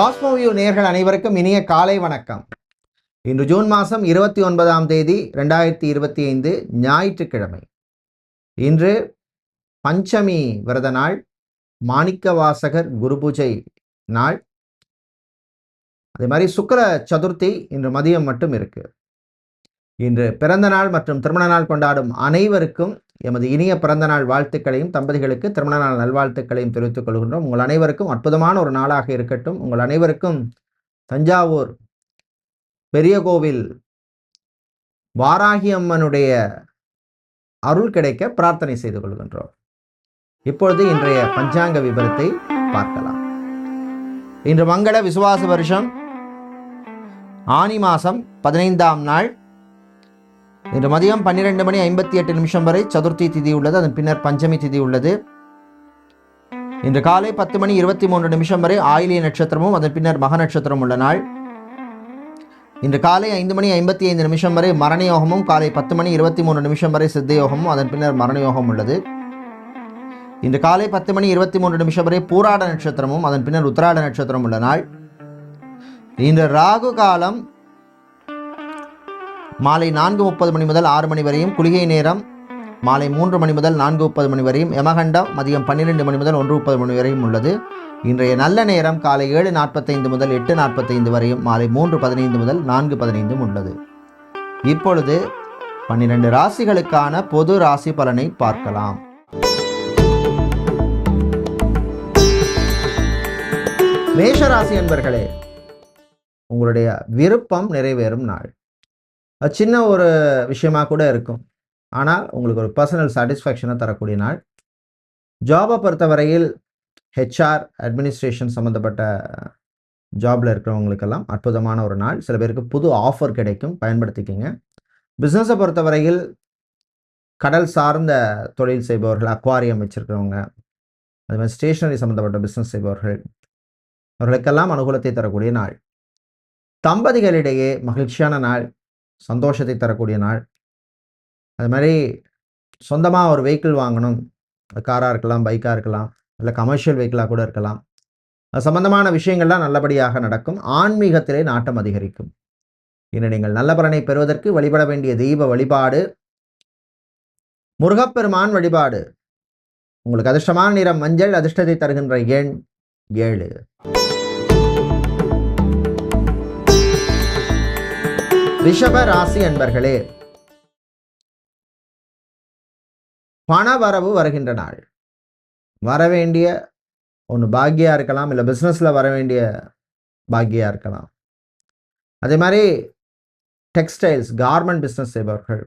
Cosmoview நேர்கள் அனைவருக்கும் இனிய காலை வணக்கம். இன்று ஜூன் மாதம் இருபத்தி ஒன்பதாம் தேதி ரெண்டாயிரத்தி இருபத்தி ஐந்து ஞாயிற்றுக்கிழமை. இன்று பஞ்சமி விரத நாள் மாணிக்க வாசகர் குரு பூஜை நாள். அதே மாதிரி சுக்கர சதுர்த்தி இன்று மதியம் மட்டும் இருக்கு. இன்று பிறந்த நாள் மற்றும் திருமண நாள் கொண்டாடும் அனைவருக்கும் எமது இனிய பிறந்த நாள் வாழ்த்துக்களையும் தம்பதிகளுக்கு திருமண நாள் நல்வாழ்த்துக்களையும் தெரிவித்துக் கொள்கின்றோம். உங்கள் அனைவருக்கும் அற்புதமான ஒரு நாளாக இருக்கட்டும். உங்கள் அனைவருக்கும் தஞ்சாவூர் பெரிய கோவில் வாராகி அம்மனுடைய அருள் கிடைக்க பிரார்த்தனை செய்து கொள்கின்றோம். இப்பொழுது இன்றைய பஞ்சாங்க விபரத்தை பார்க்கலாம். இன்று மங்கள விசுவாச வருஷம். ஆனி மாதம் பதினைந்தாம் நாள். இன்று மதியம் பன்னிரெண்டு மணி ஐம்பத்தி எட்டு நிமிஷம் வரை சதுர்த்தி திதி உள்ளது. அதன் பின்னர் பஞ்சமி திதி உள்ளது. இன்று காலை பத்து மணி இருபத்தி மூன்று நிமிஷம் வரை ஆயிலிய நட்சத்திரமும் அதன் பின்னர் மக நட்சத்திரம் உள்ள நாள். இன்று காலை ஐந்து மணி ஐம்பத்தி ஐந்து நிமிஷம் வரை மரணயோகமும் காலை பத்து மணி இருபத்தி மூணு நிமிஷம் வரை சித்தயோகமும் அதன் பின்னர் மரணயோகம் உள்ளது. இன்று காலை பத்து மணி இருபத்தி மூன்று நிமிஷம் வரை பூராட நட்சத்திரமும் அதன் பின்னர் உத்திராட நட்சத்திரம் உள்ள நாள். இன்று ராகு காலம் மாலை நான்கு முப்பது மணி முதல் ஆறு மணி வரையும் குளிகை நேரம். மாலை மூன்று மணி முதல் நான்கு முப்பது மணி வரையும் யமகண்டம். மதியம் பன்னிரெண்டு மணி முதல் ஒன்று முப்பது மணி வரையும் உள்ளது. இன்றைய நல்ல நேரம் காலை ஏழு நாற்பத்தைந்து முதல் எட்டு நாற்பத்தைந்து வரையும் மாலை மூன்று பதினைந்து முதல் நான்கு பதினைந்தும் உள்ளது. இப்பொழுது பன்னிரண்டு ராசிகளுக்கான பொது ராசி பலனை பார்க்கலாம். மேஷராசி என்பர்களே உங்களுடைய விருப்பம் நிறைவேறும் நாள். அது சின்ன ஒரு விஷயமாக கூட இருக்கும். ஆனால் உங்களுக்கு ஒரு பர்சனல் சாட்டிஸ்ஃபேக்ஷனை தரக்கூடிய நாள். ஜாபை பொறுத்தவரையில் ஹெச்ஆர் அட்மினிஸ்ட்ரேஷன் சம்மந்தப்பட்ட ஜாபில் இருக்கிறவங்களுக்கெல்லாம் அற்புதமான ஒரு நாள். சில பேருக்கு புது ஆஃபர் கிடைக்கும். பயன்படுத்திக்கிங்க. பிஸ்னஸை பொறுத்தவரையில் கடல் சார்ந்த தொழில் செய்பவர்கள் அக்வாரியம் வச்சுருக்கிறவங்க அது மாதிரி ஸ்டேஷனரி சம்மந்தப்பட்ட பிஸ்னஸ் செய்பவர்கள் அவர்களுக்கெல்லாம் அனுகூலத்தை தரக்கூடிய நாள். தம்பதிகளிடையே மகிழ்ச்சியான நாள். சந்தோஷத்தை தரக்கூடிய நாள். அது மாதிரி சொந்தமாக ஒரு வெஹிக்கிள் வாங்கணும். காராக இருக்கலாம் பைக்காக இருக்கலாம் இல்லை கமர்ஷியல் வெஹிக்கிளாக கூட இருக்கலாம். அது சம்பந்தமான விஷயங்கள்லாம் நல்லபடியாக நடக்கும். ஆன்மீகத்திலே நாட்டம் அதிகரிக்கும். இன்று நீங்கள் நல்ல பலனை பெறுவதற்கு வழிபட வேண்டிய தெய்வ வழிபாடு முருகப்பெருமான் வழிபாடு. உங்களுக்கு அதிர்ஷ்டமான நிறம் மஞ்சள் அதிர்ஷ்டத்தை தருகின்ற எண் ஏழு. ரிஷப ராசி அன்பர்களே பண வரவு வருகின்ற நாள். வர வேண்டிய ஒன்று பாக்கியா இருக்கலாம் இல்லை பிஸ்னஸில் வர வேண்டிய பாக்கியா இருக்கலாம். அதே மாதிரி டெக்ஸ்டைல்ஸ் கார்மெண்ட் பிஸ்னஸ் செய்பவர்கள்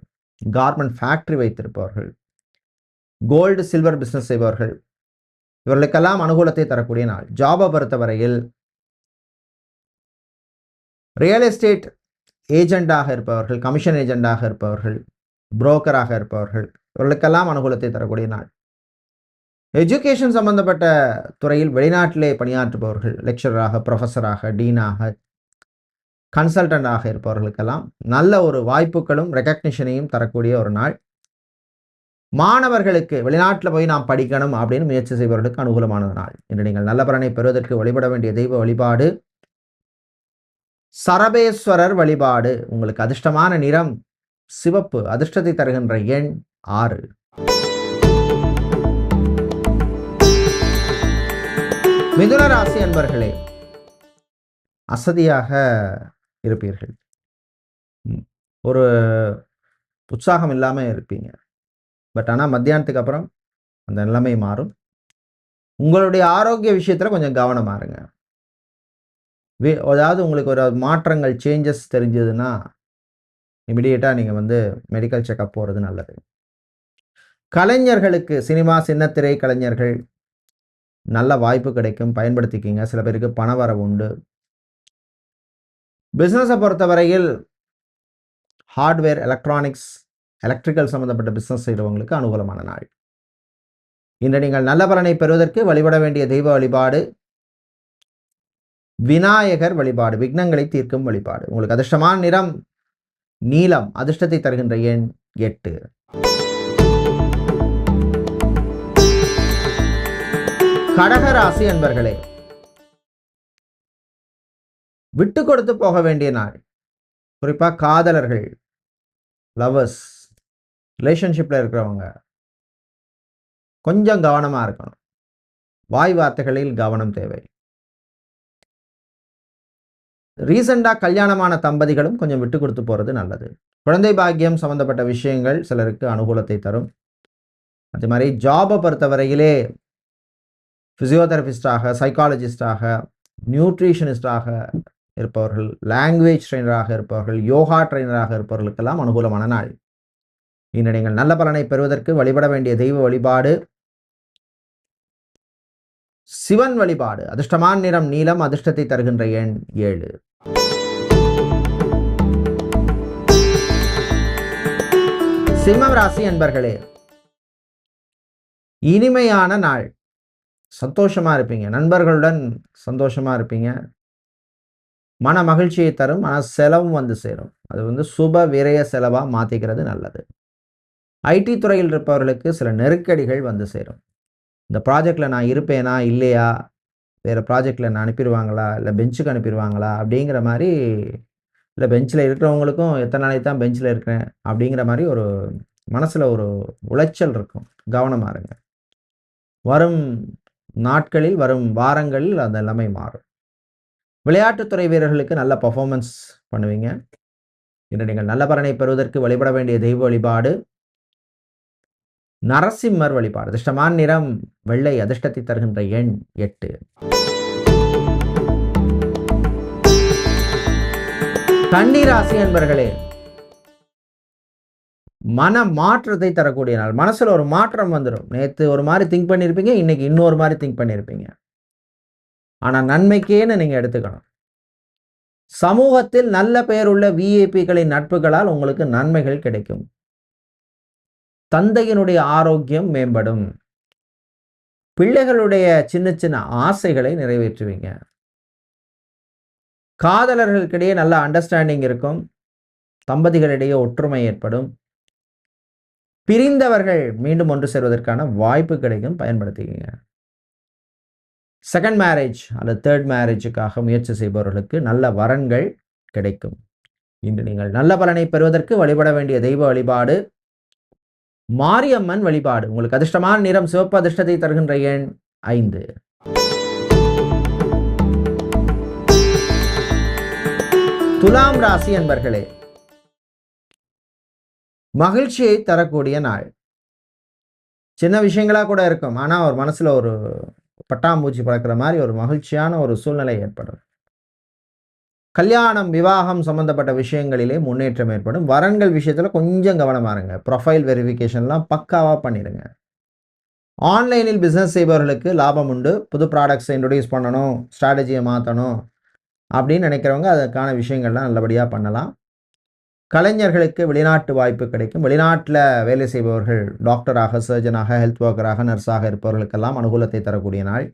கார்மெண்ட் ஃபேக்ட்ரி வைத்திருப்பவர்கள் கோல்டு சில்வர் பிஸ்னஸ் செய்பவர்கள் இவர்களுக்கெல்லாம் அனுகூலத்தை தரக்கூடிய நாள். ஜாபை பொறுத்தவரையில் ரியல் எஸ்டேட் ஏஜெண்டாக இருப்பவர்கள் கமிஷன் ஏஜெண்டாக இருப்பவர்கள் புரோக்கராக இருப்பவர்கள் இவர்களுக்கெல்லாம் அனுகூலத்தை தரக்கூடிய நாள். எஜுகேஷன் சம்பந்தப்பட்ட துறையில் வெளிநாட்டிலே பணியாற்றுபவர்கள் லெக்சரராக ப்ரொஃபஸராக டீனாக கன்சல்டண்டாக இருப்பவர்களுக்கெல்லாம் நல்ல ஒரு வாய்ப்புகளும் ரெக்கக்னிஷனையும் தரக்கூடிய ஒரு நாள். மாணவர்களுக்கு வெளிநாட்டில் போய் நாம் படிக்கணும் அப்படின்னு முயற்சி செய்பவர்களுக்கு அனுகூலமான நாள். இன்று நீங்கள் நல்ல பலனை பெறுவதற்கு வழிபட வேண்டிய தெய்வ வழிபாடு சரபேஸ்வரர் வழிபாடு உங்களுக்கு அதிர்ஷ்டமான நிறம் சிவப்பு அதிர்ஷ்டத்தை தருகின்ற எண் ஆறு. மிதுன ராசி அன்பர்களே அசதியாக இருப்பீர்கள். ஒரு உற்சாகம் இல்லாமல் இருப்பீங்க. பட் ஆனால் மத்தியானத்துக்கு அப்புறம் அந்த நிலைமை மாறும். உங்களுடைய ஆரோக்கிய விஷயத்தில் கொஞ்சம் கவனமாக இருங்க. வே- அதாவது உங்களுக்கு ஒரு மாற்றங்கள் சேஞ்சஸ் தெரிஞ்சதுன்னா இமிடியேட்டாக நீங்கள் வந்து மெடிக்கல் செக்கப் போகிறது நல்லது. கலைஞர்களுக்கு சினிமா சின்னத்திரை கலைஞர்கள் நல்ல வாய்ப்பு கிடைக்கும் பயன்படுத்திக்கிங்க. சில பேருக்கு பண வரவு உண்டு. பிஸ்னஸை பொறுத்தவரையில் ஹார்ட்வேர் எலக்ட்ரானிக்ஸ் எலக்ட்ரிக்கல் சம்மந்தப்பட்ட பிஸ்னஸ் செய்கிறவங்களுக்கு அனுகூலமான நாள். இன்று நீங்கள் நல்ல பலனை பெறுவதற்கு வழிபட வேண்டிய தெய்வ வழிபாடு விநாயகர் வழிபாடு விக்னங்களை தீர்க்கும் வழிபாடு. உங்களுக்கு அதிர்ஷ்டமான நிறம் நீலம் அதிர்ஷ்டத்தை தருகின்ற எண் எட்டு. கடகராசி அன்பர்களே விட்டு கொடுத்து போக வேண்டிய நாள். குறிப்பாக காதலர்கள் லவர்ஸ் ரிலேஷன்ஷிப்பில் இருக்கிறவங்க கொஞ்சம் கவனமாக இருக்கணும். வாய் வார்த்தைகளில் கவனம் தேவை. ரீசெண்டாக கல்யாணமான தம்பதிகளும் கொஞ்சம் விட்டு கொடுத்து போகிறது நல்லது. குழந்தை பாக்கியம் சம்மந்தப்பட்ட விஷயங்கள் சிலருக்கு அனுகூலத்தை தரும். அதே மாதிரி ஜாபை பொறுத்தவரையிலே ஃபிசியோதெரபிஸ்டாக சைக்காலஜிஸ்டாக நியூட்ரிஷனிஸ்டாக இருப்பவர்கள் லாங்குவேஜ் ட்ரெயினராக இருப்பவர்கள் யோகா ட்ரெயினராக இருப்பவர்களுக்கெல்லாம் அனுகூலமான நாள். இன்று நீங்கள் நல்ல பலனை பெறுவதற்கு வழிபட வேண்டிய தெய்வ வழிபாடு சிவன் வழிபாடு. அதிர்ஷ்டமான நிறம் நீலம் அதிர்ஷ்டத்தை தருகின்ற எண் ஏழு. சிம்மம் ராசி என்பர்களே இனிமையான நாள். சந்தோஷமா இருப்பீங்க. நண்பர்களுடன் சந்தோஷமா இருப்பீங்க. மன மகிழ்ச்சியை தரும் மன செலவும் வந்து சேரும். அது வந்து சுப விரய செலவாக மாற்றிக்கிறது நல்லது. ஐடி துறையில் இருப்பவர்களுக்கு சில நெருக்கடிகள் வந்து சேரும். இந்த ப்ராஜெக்டில் நான் இருப்பேனா இல்லையா? வேறு ப்ராஜெக்டில் நான் அனுப்பிடுவாங்களா? இல்லை பெஞ்சுக்கு அனுப்பிடுவாங்களா? அப்படிங்கிற மாதிரி இல்லை பெஞ்சில் இருக்கிறவங்களுக்கும் எத்தனை நாளைக்கு தான் பெஞ்சில் இருக்கிறேன்? அப்படிங்கிற மாதிரி ஒரு மனசில் ஒரு உளைச்சல் இருக்கும். கவனமாக இருங்க. வரும் நாட்களில் வரும் வாரங்களில் அந்த எல்லாமே மாறும். விளையாட்டுத்துறை வீரர்களுக்கு நல்ல பர்ஃபார்மன்ஸ் பண்ணுவீங்க. இன்று நீங்கள் நல்ல பலனை பெறுவதற்கு வழிபட வேண்டிய தெய்வ வழிபாடு நரசிம்மர் வழிபாடு அதிர்ஷ்டமான நிறம் வெள்ளை அதிர்ஷ்டத்தை தருகின்ற எண் எட்டு. கன்னிராசி என்பர்களே மன மாற்றத்தை தரக்கூடிய நாள். மனசுல ஒரு மாற்றம் வந்துடும் நேத்து ஒரு மாதிரி திங்க் பண்ணியிருப்பீங்க இன்னைக்கு இன்னொரு மாதிரி திங்க் பண்ணியிருப்பீங்க ஆனா நன்மைக்கேன்னு நீங்க எடுத்துக்கணும். சமூகத்தில் நல்ல பெயருள்ள விஐபிகளின் நட்புகளால் உங்களுக்கு நன்மைகள் கிடைக்கும். தந்தையினுடைய ஆரோக்கியம் மேம்படும். பிள்ளைகளுடைய சின்ன சின்ன ஆசைகளை நிறைவேற்றுவீங்க. காதலர்களுக்கிடையே நல்ல அண்டர்ஸ்டாண்டிங் இருக்கும். தம்பதிகளிடையே ஒற்றுமை ஏற்படும். பிரிந்தவர்கள் மீண்டும் ஒன்று சேர்வதற்கான வாய்ப்பு கிடைக்கும் பயன்படுத்திக்கிங்க செகண்ட் மேரேஜ் அல்லது தேர்ட் மேரேஜுக்காக முயற்சி செய்பவர்களுக்கு நல்ல வரன்கள் கிடைக்கும். இன்று நீங்கள் நல்ல பலனை பெறுவதற்கு வழிபட வேண்டிய தெய்வ வழிபாடு மாரியம்மன் வழிபாடு. உங்களுக்கு அதிர்ஷ்டமான நிறம் சிவப்பு அதிர்ஷ்டத்தை தருகின்ற எண் ஐந்து. துலாம் ராசி என்பர்களே மகிழ்ச்சியை தரக்கூடிய நாள். சின்ன விஷயங்களாக கூட இருக்கும். ஆனால் ஒரு மனசில் ஒரு பட்டாம்பூச்சி பறக்கிற மாதிரி ஒரு மகிழ்ச்சியான ஒரு சூழ்நிலை ஏற்படும். கல்யாணம் விவாகம் சம்மந்தப்பட்ட விஷயங்களிலே முன்னேற்றம் ஏற்படும். வரன்கள் விஷயத்தில் கொஞ்சம் கவனமாக இருங்க. ப்ரொஃபைல் வெரிஃபிகேஷன்லாம் பக்காவாக பண்ணிடுங்க ஆன்லைனில் பிஸ்னஸ் செய்பவர்களுக்கு லாபம் உண்டு. புது ப்ராடக்ட்ஸை இன்ட்ரடியூஸ் பண்ணணும். ஸ்ட்ராட்டஜியை மாற்றணும் அப்படின்னு நினைக்கிறவங்க அதற்கான விஷயங்கள்லாம் நல்லபடியாக பண்ணலாம். கலைஞர்களுக்கு வெளிநாட்டு வாய்ப்பு கிடைக்கும். வெளிநாட்டில் வேலை செய்பவர்கள் டாக்டராக சர்ஜனாக ஹெல்த் ஒர்க்கராக நர்ஸாக இருப்பவர்களுக்கெல்லாம் அனுகூலத்தை தரக்கூடிய நாள்.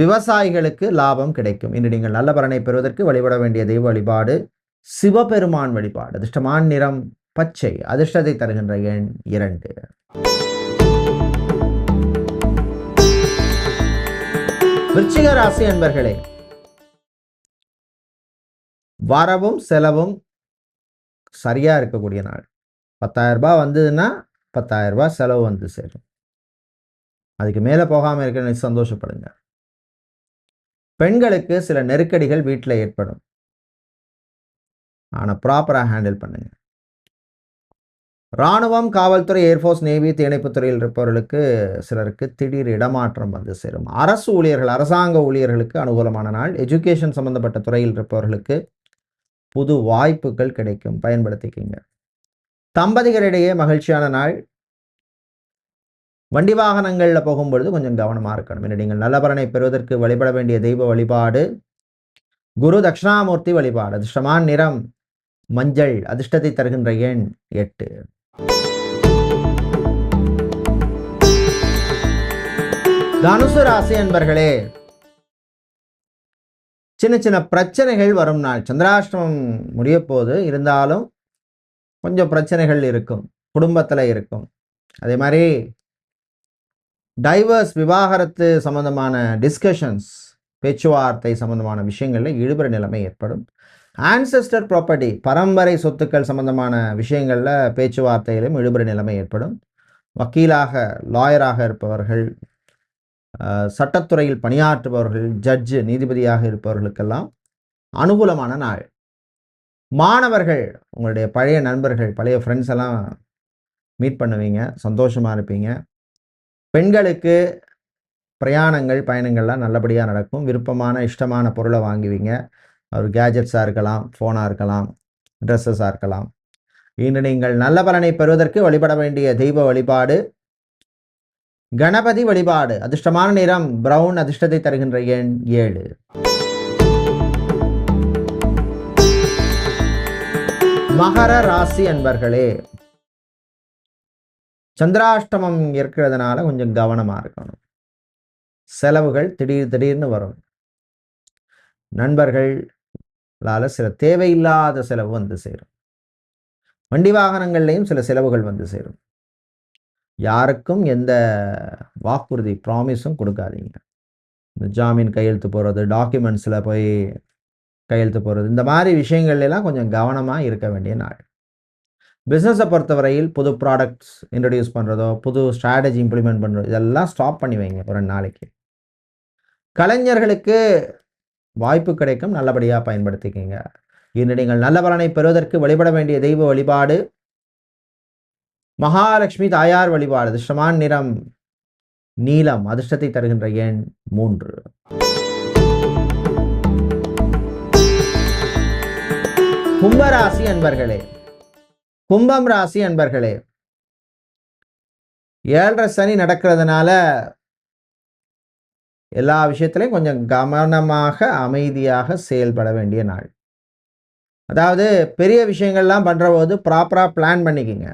விவசாயிகளுக்கு லாபம் கிடைக்கும். இன்று நீங்கள் நல்ல பலனை பெறுவதற்கு வழிபட வேண்டிய தெய்வ வழிபாடு சிவபெருமான் வழிபாடு. அதிர்ஷ்டமான நிறம் பச்சை. அதிர்ஷ்டத்தை தருகின்ற எண் இரண்டு. விருச்சிக ராசி அன்பர்களே வரவும் செலவும் சரியா இருக்கக்கூடிய நாள். பத்தாயிரம் ரூபாய் வந்ததுன்னா பத்தாயிரம் ரூபாய் செலவு வந்து சேரும். அதுக்கு மேலே போகாமல் இருக்க சந்தோஷப்படுங்க. பெண்களுக்கு சில நெருக்கடிகள் வீட்டில் ஏற்படும். ஆனால் ப்ராப்பராக ஹேண்டில் பண்ணுங்க. இராணுவம் காவல்துறை ஏர்ஃபோர்ஸ் நேவி தீயணைப்புத் துறையில் இருப்பவர்களுக்கு சிலருக்கு திடீர் இடமாற்றம் வந்து சேரும். அரசு ஊழியர்கள் அரசாங்க ஊழியர்களுக்கு அனுகூலமான நாள். எஜுகேஷன் சம்பந்தப்பட்ட துறையில் இருப்பவர்களுக்கு புது வாய்ப்புகள் கிடைக்கும். பயன்படுத்திக்கிங்க. தம்பதிகளிடையே மகிழ்ச்சியான நாள். வண்டி வாகனங்களில் போகும்பொழுது கொஞ்சம் கவனமாக இருக்கணும். என்று நீங்கள் நல்ல பலனை பெறுவதற்கு வழிபட வேண்டிய தெய்வ வழிபாடு குரு தட்சிணாமூர்த்தி வழிபாடு அதிர்ஷ்டமான நிறம் மஞ்சள் அதிர்ஷ்டத்தை தருகின்ற எண் எட்டு. தனுசு ராசி அன்பர்களே சின்ன சின்ன பிரச்சனைகள் வரும் நாள். சந்திராஷ்டமம் முடிய போது இருந்தாலும் கொஞ்சம் பிரச்சனைகள் இருக்கும். குடும்பத்தில் இருக்கும். அதே மாதிரி டைவர்ஸ் விவாகரத்து சம்பந்தமான டிஸ்கஷன்ஸ் பேச்சுவார்த்தை சம்பந்தமான விஷயங்களில் ஈடுபட நிலைமை ஏற்படும். ஆன்செஸ்டர் ப்ராப்பர்ட்டி பரம்பரை சொத்துக்கள் சம்பந்தமான விஷயங்களில் பேச்சுவார்த்தையிலும் ஈடுபட நிலைமை ஏற்படும். வக்கீலாக லாயராக இருப்பவர்கள் சட்டத்துறையில் பணியாற்றுபவர்கள் ஜட்ஜு நீதிபதியாக இருப்பவர்களுக்கெல்லாம் அனுகூலமான நாள். மாணவர்கள் உங்களுடைய பழைய நண்பர்கள் பழைய ஃப்ரெண்ட்ஸ் எல்லாம் மீட் பண்ணுவீங்க சந்தோஷமாக இருப்பீங்க. பெண்களுக்கு பிரயாணங்கள் பயணங்கள்லாம் நல்லபடியாக நடக்கும். விருப்பமான இஷ்டமான பொருளை வாங்குவீங்க. ஒரு கேஜெட்ஸாக இருக்கலாம் ஃபோனாக இருக்கலாம் ட்ரெஸ்ஸஸாக இருக்கலாம். இன்று நீங்கள் நல்ல பலனை பெறுவதற்கு வழிபட வேண்டிய தெய்வ வழிபாடு. கணபதி வழிபாடு அதிர்ஷ்டமான நிறம் பிரவுன் அதிர்ஷ்டத்தை தருகின்ற எண் ஏழு. மகர ராசி அன்பர்களே சந்திராஷ்டமம் இருக்கிறதுனால கொஞ்சம் கவனமாக இருக்கணும். செலவுகள் திடீர் திடீர்னு வரும். நண்பர்களால் சில தேவையில்லாத செலவு வந்து சேரும். வண்டி வாகனங்கள்லையும் சில செலவுகள் வந்து சேரும். யாருக்கும் எந்த வாக்குறுதி ப்ராமிஸும் கொடுக்காதீங்க. இந்த ஜாமீன் கையெழுத்து போடுறது டாக்குமெண்ட்ஸில் போய் கையெழுத்து போடுறது இந்த மாதிரி விஷயங்கள்லாம் கொஞ்சம் கவனமாக இருக்க வேண்டிய நாள். பிஸ்னஸை பொறுத்தவரையில் புது ப்ராடக்ட்ஸ் இன்ட்ரடியூஸ் பண்ணுறதோ புது ஸ்ட்ராட்டஜி இம்ப்ளிமெண்ட் பண்ணுறதோ இதெல்லாம் ஸ்டாப் பண்ணி வைங்க ஒரு நாளைக்கு. கலைஞர்களுக்கு வாய்ப்பு கிடைக்கும் நல்லபடியாக பயன்படுத்திக்கிங்க. இன்று நீங்கள் நல்ல பலனை பெறுவதற்கு வழிபட வேண்டிய தெய்வ வழிபாடு மகாலட்சுமி தாயார் வழிபாடு அதிர்ஷ்டமான நிறம் நீலம் அதிர்ஷ்டத்தை தருகின்ற எண் மூன்று. கும்பராசி அன்பர்களே கும்பம் ராசி அன்பர்களே ஏழரை சனி நடக்கிறதுனால எல்லா விஷயத்திலையும் கொஞ்சம் கவனமாக அமைதியாக செயல்பட வேண்டிய நாள். அதாவது பெரிய விஷயங்கள்லாம் பண்ணுற போது ப்ராப்பராக பிளான் பண்ணிக்கிங்க.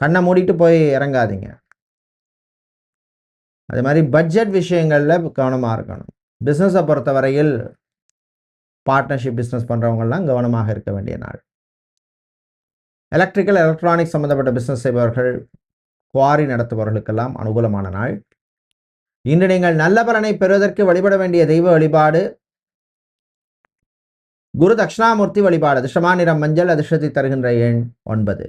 கண்ணை மூடிட்டு போய் இறங்காதீங்க. அதே மாதிரி பட்ஜெட் விஷயங்களில் கவனமாக இருக்கணும். பிஸ்னஸை பொறுத்தவரையில் பார்ட்னர்ஷிப் பிஸ்னஸ் பண்ணுறவங்கெல்லாம் கவனமாக இருக்க வேண்டிய நாள். எலக்ட்ரிக்கல் எலக்ட்ரானிக்ஸ் சம்மந்தப்பட்ட பிஸ்னஸ் செய்பவர்கள் குவாரி நடத்துபவர்களுக்கெல்லாம் அனுகூலமான நாள். இன்று நீங்கள் நல்ல பலனை பெறுவதற்கு வழிபட வேண்டிய தெய்வ வழிபாடு. குரு தட்சிணாமூர்த்தி வழிபாடு அதிர்ஷ்டமா நிறம் மஞ்சள் அதிர்ஷ்டத்தை தருகின்ற எண் ஒன்பது.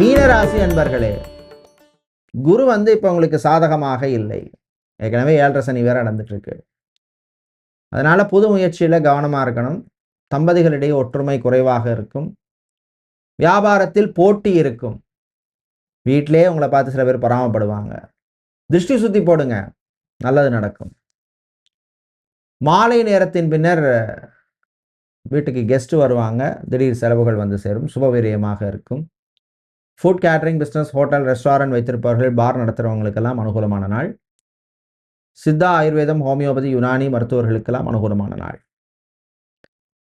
மீனராசி அன்பர்களே குரு வந்து இப்போ உங்களுக்கு சாதகமாக இல்லை. ஏற்கனவே ஏழரை சனி வேற நடந்துட்டு இருக்கு. அதனால் புது முயற்சியில் கவனமாக இருக்கணும். தம்பதிகளிடையே ஒற்றுமை குறைவாக இருக்கும். வியாபாரத்தில் போட்டி இருக்கும். வீட்டிலே உங்களை பார்த்து சில பேர் பொறாமப்படுவாங்க. திருஷ்டி சுத்தி போடுங்க. நல்லது நடக்கும். மாலை நேரத்தின் பின்னர் வீட்டுக்கு கெஸ்ட் வருவாங்க. திடீர் செலவுகள் வந்து சேரும். சுபவீரியமாக இருக்கும். Food catering business hotel restaurant வைத்திருப்பவர்கள் பார் நடத்துகிறவங்களுக்கெல்லாம் அனுகூலமான நாள். சித்தா ஆயுர்வேதம் ஹோமியோபதி யுனானி மருத்துவர்களுக்கெல்லாம் அனுகூலமான நாள்.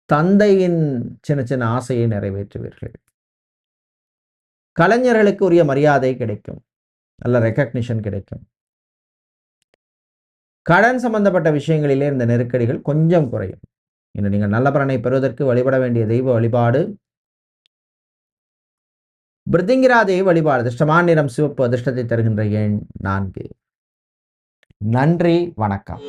தந்தையின் சின்ன சின்ன ஆசையை நிறைவேற்றுவீர்கள். கலைஞர்களுக்கு உரிய மரியாதை கிடைக்கும். நல்ல ரெக்கக்னிஷன் கிடைக்கும். கடன் சம்பந்தப்பட்ட விஷயங்களிலே இந்த நெருக்கடிகள் கொஞ்சம் குறையும். இன்று நீங்கள் நல்ல பலனை பெறுவதற்கு வழிபட வேண்டிய தெய்வ வழிபாடு. பிருத்திங்கிரா தேவி வழிபாடு அதிர்ஷ்டமான நிறம் சிவப்பு அதிர்ஷ்டத்தை தருகின்ற எண் நான்கு. நன்றி வணக்கம்.